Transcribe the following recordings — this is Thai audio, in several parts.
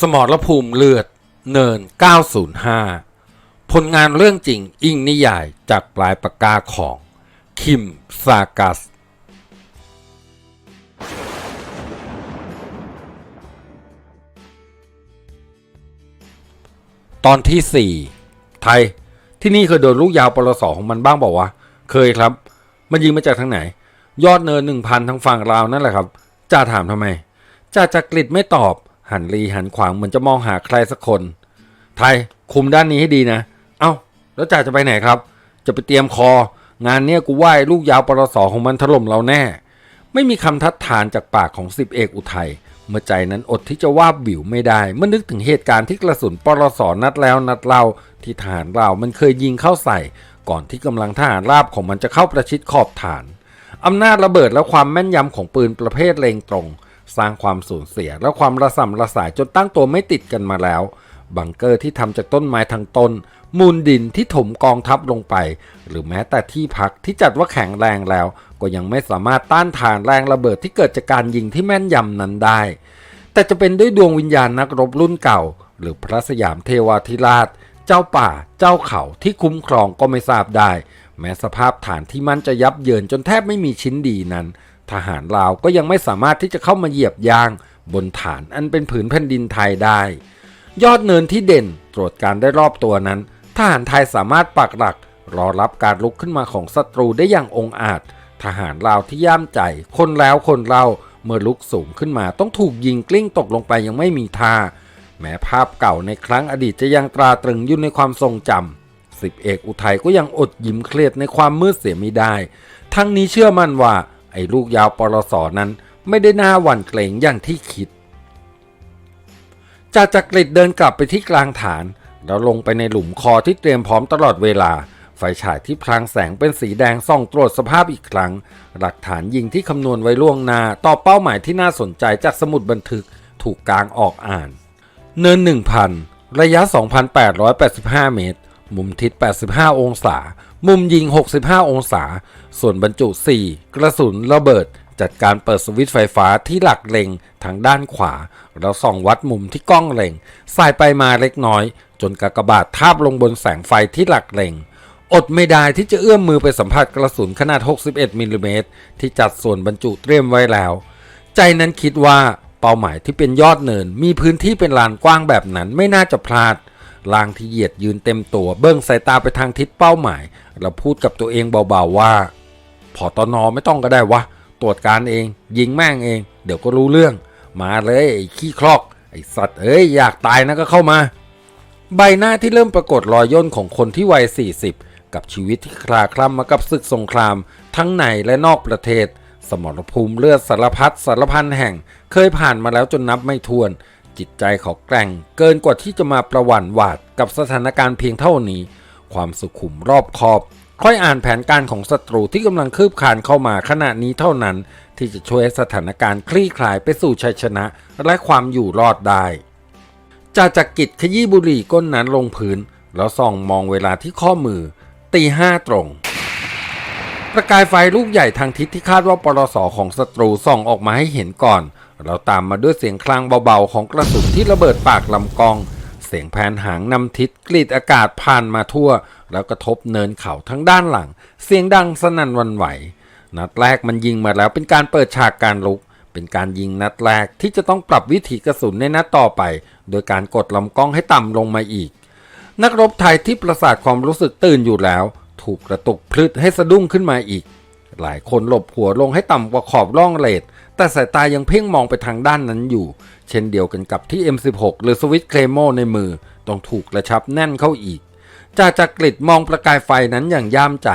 สมรภูมิเลือด เนิน 905 ผลงานเรื่องจริงอิงนิยายจากปลายปากกาของ คิม ซากัส ตอนที่ 4 ไทย ที่นี่เคยโดนลูกยาวปรสอของมันบ้างบอกว่าวะเคยครับ มันยิงมาจากทางไหน ยอดเนินหนึ่งพันทางฝั่งลาวนั่นแหละครับจ่าถามทำไมจ่าจักริดไม่ตอบ หันรีหันขวางเหมือนจะมองหาใครสักคน ไทยคุมด้านนี้ให้ดีนะ เอ้า แล้วจ่าจะไปไหนครับ จะไปเตรียมคอ งานเนี้ยกูไหว้ลูกยาวปรสอของมันถล่มเราแน่ ไม่มีคำทัดทานจากปากของสิบเอกอุทัยเมื่อใจนั้นอดที่จะว่าบวิวไม่ได้ เมื่อนึกถึงเหตุการณ์ที่กระสุนปรสอนัดแล้วนัดเล่าที่ทหารเรามันเคยยิงเข้าใส่ ก่อนที่กำลังทหารราบของมันจะเข้าประชิดขอบฐานอำนาจระเบิดและความแม่นยำของปืนประเภทเลงตรง สร้างความสูญเสีย และความระส่ำระสายจนตั้งตัวไม่ติดกันมาแล้ว บังเกอร์ที่ทำจากต้นไม้ทั้งต้น มูลดินที่ถมกองทัพลงไป หรือแม้แต่ที่พักที่จัดว่าแข็งแรงแล้ว ก็ยังไม่สามารถต้านทานแรงระเบิดที่เกิดจากการยิงที่แม่นยำนั้นได้ แต่จะเป็นด้วยดวงวิญญาณนักรบรุ่นเก่า หรือพระสยามเทวาธิราช เจ้าป่า เจ้าเขาที่คุ้มครองก็ไม่ทราบได้ แม้สภาพฐานที่มันจะยับเยินจนแทบไม่มีชิ้นดีนั้น ทหารลาวก็ยังไม่สามารถที่จะเข้ามาเหยียบยางบนฐานอันเป็นผืนแผ่นดินไทยได้ ยอดเนินที่เด่นตรวจการได้รอบตัวนั้น ทหารไทยสามารถปักหลัก รอรับการลุกขึ้นมาของศัตรูได้อย่างองอาจ ทหารลาวที่ย่ามใจ คนแล้วคนเล่าเมื่อลุกสูงขึ้นมาต้องถูกยิงกลิ้งตกลงไปยังไม่มีท่า แม้ภาพเก่าในครั้งอดีตจะยังตราตรึงอยู่ในความทรงจำสิบเอกอุทัยก็ยังอดยิ้มเครียดในความมืดเสียไม่ได้ ทั้งนี้เชื่อมั่นว่า ไอ้ลูกยาวปรสอนั้นไม่ได้น่าหวั่นเกรงอย่างที่คิดจ่าจักริดเดินกลับไปที่กลางฐาน แล้วลงไปในหลุมคอที่เตรียมพร้อมตลอดเวลา ไฟฉายที่พลางแสงเป็นสีแดงส่องตรวจสภาพอีกครั้ง หลักฐานยิงที่คำนวณไว้ล่วงหน้าต่อเป้าหมายที่น่าสนใจจากสมุดบันทึกถูกกางออกอ่าน เนิน 1,000 ระยะ 2,885 เมตร มุมทิศ 85 องศา มุมยิง 65 องศา ส่วนบรรจุ 4 กระสุนระเบิด จัดการเปิดสวิตช์ไฟฟ้าที่หลักเล็งทางด้านขวา แล้วส่องวัดมุมที่กล้องเล็ง สายไปมาเล็กน้อย จนกากบาททาบลงบนแสงไฟที่หลักเล็ง อดไม่ได้ที่จะเอื้อมมือไปสัมผัสกระสุนขนาด 61 มิลลิเมตรที่จัดส่วนบรรจุเตรียมไว้แล้ว ใจนั้นคิดว่าเป้าหมายที่เป็นยอดเนิน มีพื้นที่เป็นลานกว้างแบบนั้นไม่น่าจะพลาด ลางที่เหยียดยืนเต็มตัวเบิ้งสายตาไปทางทิศเป้าหมาย แล้วพูดกับตัวเองเบาๆว่าพอตอนอไม่ต้องก็ได้วะ ตรวจการเอง ยิงแม่งเอง เดี๋ยวก็รู้เรื่อง มาเลยไอ้ขี้คลอก ไอ้สัตว์เอ้ยอยากตายนะก็เข้ามา ใบหน้าที่เริ่มปรากฏรอยย่นของคนที่วัย 40 กับชีวิตที่คลาคล่ำมากับศึกสงคราม ทั้งในและนอกประเทศ สมรภูมิเลือดสารพัดสารพันแห่ง เคยผ่านมาแล้วจนนับไม่ถ้วน จิตใจเขาแกร่งเกินกว่าที่จะมาประวัติวาดกับสถานการณ์เพียงเท่านี้ ความสุขุมรอบคอบ ค่อยอ่านแผนการของศัตรูที่กำลังคืบคานเข้ามาขณะนี้เท่านั้น ที่จะช่วยสถานการณ์คลี่คลายไปสู่ชัยชนะ และความอยู่รอดได้จ่าจักกิจขยี้บุหรี่ก้นนั้นลงพื้น แล้วส่องมองเวลาที่ข้อมือ ตีห้าตรง ประกายไฟลูกใหญ่ทางทิศที่คาดว่าปรสของศัตรูส่องออกมาให้เห็นก่อน แล้วตามมาด้วยเสียงคลางเบาๆของกระสุนที่ระเบิดปากลำกอง เสียงแผนหางนำทิศกรีดอากาศผ่านมาทั่ว แล้วกระทบเนินเขาทั้งด้านหลัง เสียงดังสนั่นวันไหว นัดแรกมันยิงมาแล้วเป็นการเปิดฉากการลุก เป็นการยิงนัดแรกที่จะต้องปรับวิถีกระสุนในนัดต่อไป โดยการกดลำกล้องให้ต่ำลงมาอีก นักรบไทยที่ประสาทความรู้สึกตื่นอยู่แล้ว ถูกกระตุกพลึดให้สะดุ้งขึ้นมาอีก หลายคนหลบหัวลงให้ต่ำกว่าขอบร่องเลด แต่สายตายังเพ่งมองไปทางด้านนั้นอยู่ เช่นเดียวกันกับที่ M16 หรือสวิตเคลโมในมือ ต้องถูกกระชับแน่นเข้าอีกจ่าจักริดมองประกายไฟนั้นอย่างย่ามใจ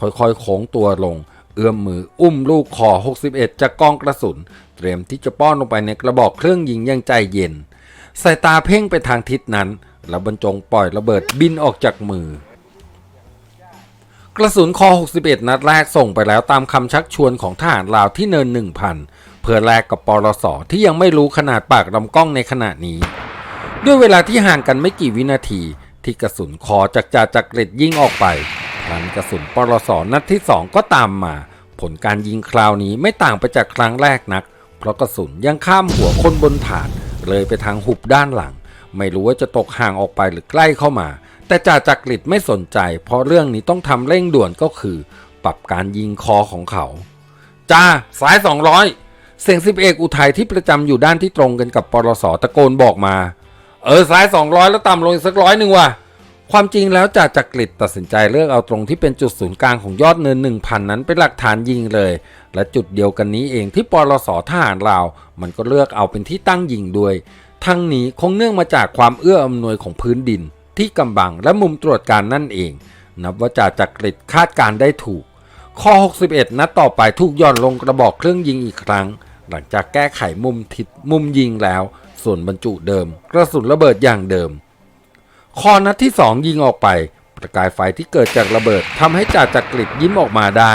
ค่อยๆโค้งตัวลง เอื้อมมืออุ้มลูกคอ 61 จากกองกระสุน เตรียมที่จะป้อนลงไปในกระบอกเครื่องยิงอย่างใจเย็น สายตาเพ่งไปทางทิศนั้น แล้วบรรจงปล่อยระเบิดบินออกจากมือ กระสุนคอ 61 นัดแรกส่งไปแล้วตามคำชักชวนของทหารลาวที่เนิน 1,000 เพื่อแลกกับปรสที่ยังไม่รู้ขนาดปากลำกล้องในขณะนี้ ด้วยเวลาที่ห่างกันไม่กี่วินาที ที่กระสุนคอจากจ่าจักริดยิงออกไปครั้นกระสุนปรสนัดที่สองก็ตามมา ผลการยิงคราวนี้ไม่ต่างไปจากครั้งแรกนัก เพราะกระสุนยังข้ามหัวคนบนฐาน เลยไปทางหุบด้านหลัง ไม่รู้ว่าจะตกห่างออกไปหรือใกล้เข้ามา แต่จ่าจักริดไม่สนใจ เพราะเรื่องนี้ต้องทำเร่งด่วนก็คือ ปรับการยิงคอของเขาจ้าสาย 200 เสียงสิบเอกอุทัยที่ประจำอยู่ด้านที่ตรงกันกับปรสตะโกนบอกมา เออสาย 200 แล้วต่ำลงอีกสักร้อยหนึ่งว่ะ ความจริงแล้วจ่าจักริดตัดสินใจเลือกเอาตรงที่เป็นจุดศูนย์กลางของยอดเนิน 1,000 นั้นเป็นหลักฐานยิงเลย และจุดเดียวกันนี้เองที่ปรสทหารลาว มันก็เลือกเอาเป็นที่ตั้งยิงด้วย ทั้งนี้คงเนื่องมาจากความเอื้ออำนวยของพื้นดิน ที่กำบังและมุมตรวจการนั่นเอง นับว่าจ่าจักริดคาดการได้ถูก ข้อ 61 นัดต่อไปถูกย่อนลงกระบอกเครื่องยิงอีกครั้ง หลังจากแก้ไขมุมทิศมุมยิงแล้ว ส่วนบรรจุเดิม กระสุนระเบิดอย่างเดิมคอนัดที่ 2 ยิงออกไป ประกายไฟที่เกิดจากระเบิดทำให้จ่าจักริดยิ้มออกมาได้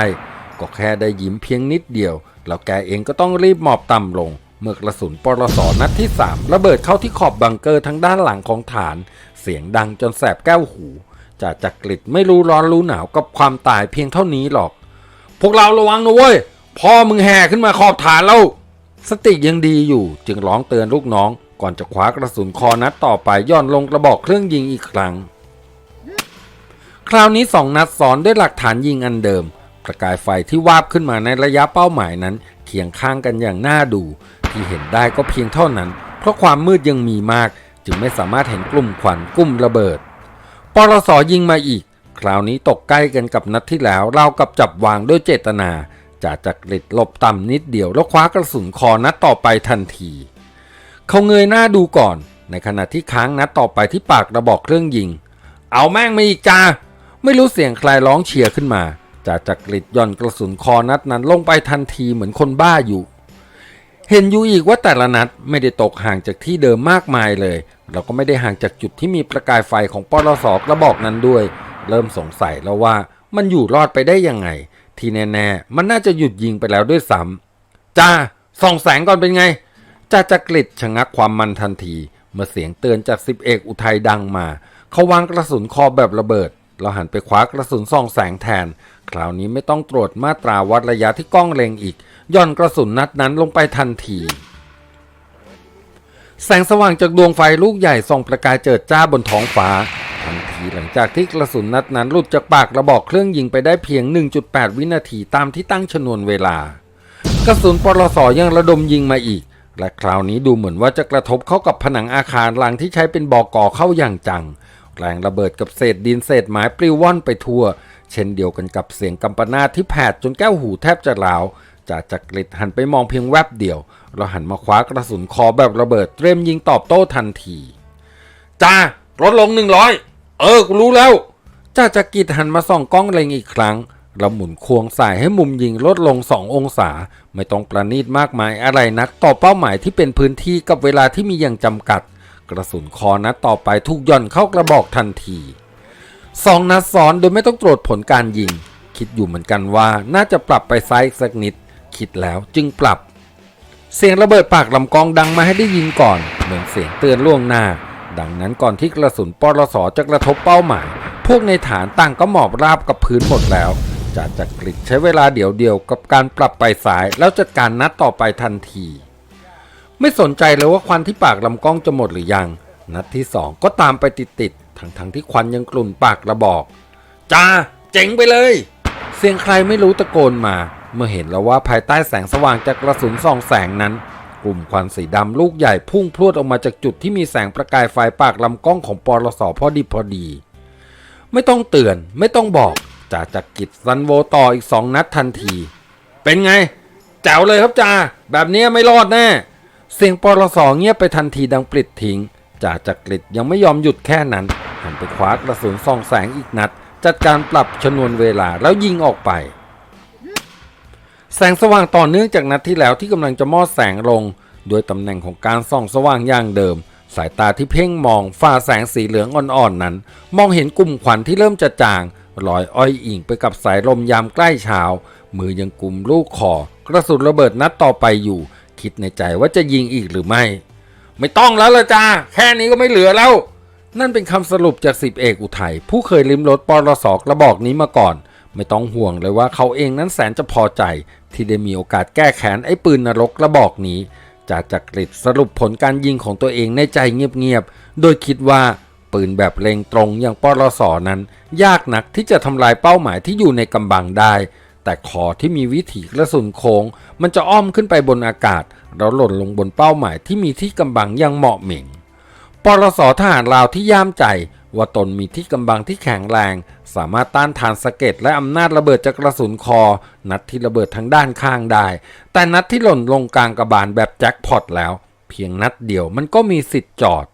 ก็แค่ได้ยิ้มเพียงนิดเดียว แล้วแกเองก็ต้องรีบหมอบต่ำลง เมื่อกระสุนปรสนัดที่ 3 ระเบิดเข้าที่ขอบบังเกอร์ทั้งด้านหลังของฐาน เสียงดังจนแสบแก้วหูจ่าจักริดไม่รู้ร้อนรู้หนาวกับความตายเพียงเท่านี้หรอก พวกเราระวังนะเว้ย พ่อมึงแห่ขึ้นมาขอบฐานแล้ว สติยังดีอยู่ จึงร้องเตือนลูกน้อง ก่อนจะคว้ากระสุนคอนัดต่อไปย่อนลงกระบอกเครื่องยิงอีกครั้ง คราวนี้สองนัดซ้อนด้วยหลักฐานยิงอันเดิม ประกายไฟที่วาบขึ้นมาในระยะเป้าหมายนั้น เคียงข้างกันอย่างน่าดู ที่เห็นได้ก็เพียงเท่านั้น เพราะความมืดยังมีมาก จึงไม่สามารถเห็นกลุ่มควันกลุ่มระเบิดปรสยิงมาอีก คราวนี้ตกใกล้กันกับนัดที่แล้วเรากับจับวางด้วยเจตนาจ่าจักริดหลบต่ำนิดเดียวแล้วคว้ากระสุนคอนัดต่อไปทันที เขาเงยหน้าดูก่อน ในขณะที่ค้างนัดต่อไปที่ปากระบอกเครื่องยิง เอาแม่งมาอีกจ้าไม่รู้เสียงใครร้องเชียร์ขึ้นมาจ่าจักริดย่อนกระสุนคอนัดนั้นลงไปทันทีเหมือนคนบ้าอยู่ เห็นอยู่อีกว่าแต่ละนัดไม่ได้ตกห่างจากที่เดิมมากมายเลย เราก็ไม่ได้ห่างจากจุดที่มีประกายไฟของปรสกระบอกนั้นด้วย เริ่มสงสัยแล้วว่ามันอยู่รอดไปได้ยังไง ที่แน่ๆ มันน่าจะหยุดยิงไปแล้วด้วยซ้ำจ้าส่องแสงก่อนเป็นไงจ่าจักริดชะงักความมันทันที เมื่อเสียงเตือนจากสิบเอกอุทัยดังมา เขาวางกระสุนคอแบบระเบิด เราหันไปคว้ากระสุนส่องแสงแทน คราวนี้ไม่ต้องตรวจมาตราวัดระยะที่กล้องเล็งอีก ย่อนกระสุนนัดนั้นลงไปทันที แสงสว่างจากดวงไฟลูกใหญ่ส่องประกายเจิดจ้าบนท้องฟ้า ทันทีหลังจากที่กระสุนนัดนั้นหลุดจากปากระบอกเครื่องยิงไปได้เพียง 1.8 วินาทีตามที่ตั้งชนวนเวลา กระสุนปรสอยังระดมยิงมาอีก และคราวนี้ดูเหมือนว่าจะกระทบเข้ากับผนังอาคารหลังที่ใช้เป็นบอก่อเข้าอย่างจัง แรงระเบิดกับเศษดินเศษไม้ปลิวว่อนไปทั่ว เช่นเดียวกันกับเสียงกำปนาที่แผดจนแก้วหูแทบจะร้าวจ่าจักริดหันไปมองเพียงแวบเดียวเราหันมาคว้ากระสุนคอแบบระเบิดเตรียมยิงตอบโต้ทันที จ้าลดลงหนึ่งร้อย เออ กูรู้แล้วจ่าจักริดหันมาส่องกล้องเล็งอีกครั้งเราหมุนควงสายให้มุมยิงลดลง 2 องศา ไม่ต้องประณีตมากมายอะไรนักต่อเป้าหมายที่เป็นพื้นที่กับเวลาที่มีอย่างจำกัด กระสุนคอนัดต่อไปถูกย่อนเข้ากระบอกทันทีสองนัดซ้อนโดยไม่ต้องตรวจผลการยิง คิดอยู่เหมือนกันว่าน่าจะปรับไปไซส์สักนิด คิดแล้วจึงปรับ เสียงระเบิดปากลำกองดังมาให้ได้ยินก่อน เหมือนเสียงเตือนล่วงหน้า ดังนั้นก่อนที่กระสุนปรสจะกระทบเป้าหมาย พวกในฐานต่างก็หมอบราบกับพื้นหมดแล้วจ่าจักริดใช้เวลาเดียวเดียวๆกับการปรับไปสายแล้วจัดการนัดต่อไปทันที ไม่สนใจเลยว่าควันที่ปากลำกล้องจะหมดหรือยัง นัดที่สองก็ตามไปติดๆทั้งทั้งๆที่ควันยังกลุ่นปากระบอกจ้าเจ๋งไปเลย เสียงใครไม่รู้ตะโกนมา เมื่อเห็นแล้วว่าภายใต้แสงสว่างจากกระสุนส่องแสงนั้น กลุ่มควันสีดำลูกใหญ่พุ่งพรวดออกมาจากจุดที่มีแสงประกายไฟปากลำกล้องของปอลสพอดีพอดี ไม่ต้องเตือนไม่ต้องบอกจ่าจักริดซันโวต่ออีกสองนัดทันที เป็นไงแจ๋วเลยครับจ่าแบบนี้ไม่รอดแน่เสียงปลสเงียบไปทันทีดังปลิดทิ้งจ่าจักริดยังไม่ยอมหยุดแค่นั้นหันไปคว้ากระสุนส่องแสงอีกนัด จัดการปรับชนวนเวลาแล้วยิงออกไป แสงสว่างต่อเนื่องจากนัดที่แล้วที่กำลังจะมอดแสงลง โดยตำแหน่งของการส่องสว่างอย่างเดิม สายตาที่เพ่งมองฝ่าแสงสีเหลืองอ่อนๆนั้น มองเห็นกลุ่มควันที่เริ่มจะจางลอยอ้อยอิงไปกับสายลมยามใกล้เช้า มือยังกุมลูกคอกระสุนระเบิดนัดต่อไปอยู่ คิดในใจว่าจะยิงอีกหรือไม่ ไม่ต้องแล้วละจ้าแค่นี้ก็ไม่เหลือแล้ว นั่นเป็นคำสรุปจากสิบเอกอุทัยผู้เคยลิ้มรสปรสกระบอกนี้มาก่อน ไม่ต้องห่วงเลยว่าเขาเองนั้นแสนจะพอใจ ที่ได้มีโอกาสแก้แค้นไอ้ปืนนรกระบอกนี้จ่าจักริดสรุปผลการยิงของตัวเองในใจเงียบๆ โดยคิดว่าปืนแบบเล็งตรงอย่างปลสนั้น ยากนักที่จะทำลายเป้าหมายที่อยู่ในกำบังได้ แต่ขอที่มีวิถีกระสุนโค้ง มันจะอ้อมขึ้นไปบนอากาศ แล้วหล่นลงบนเป้าหมายที่มีที่กำบังอย่างเหมาะเหม่งปรสอทหารลาวที่ย่ามใจ ว่าตนมีที่กำบังที่แข็งแรง สามารถต้านทานสะเก็ดและอำนาจระเบิดจากกระสุนคอ นัดที่ระเบิดทั้งด้านข้างได้ แต่นัดที่หล่นลงกลางกระบาลแบบแจ็คพอตแล้ว เพียงนัดเดียวมันก็มีสิทธิ์จอด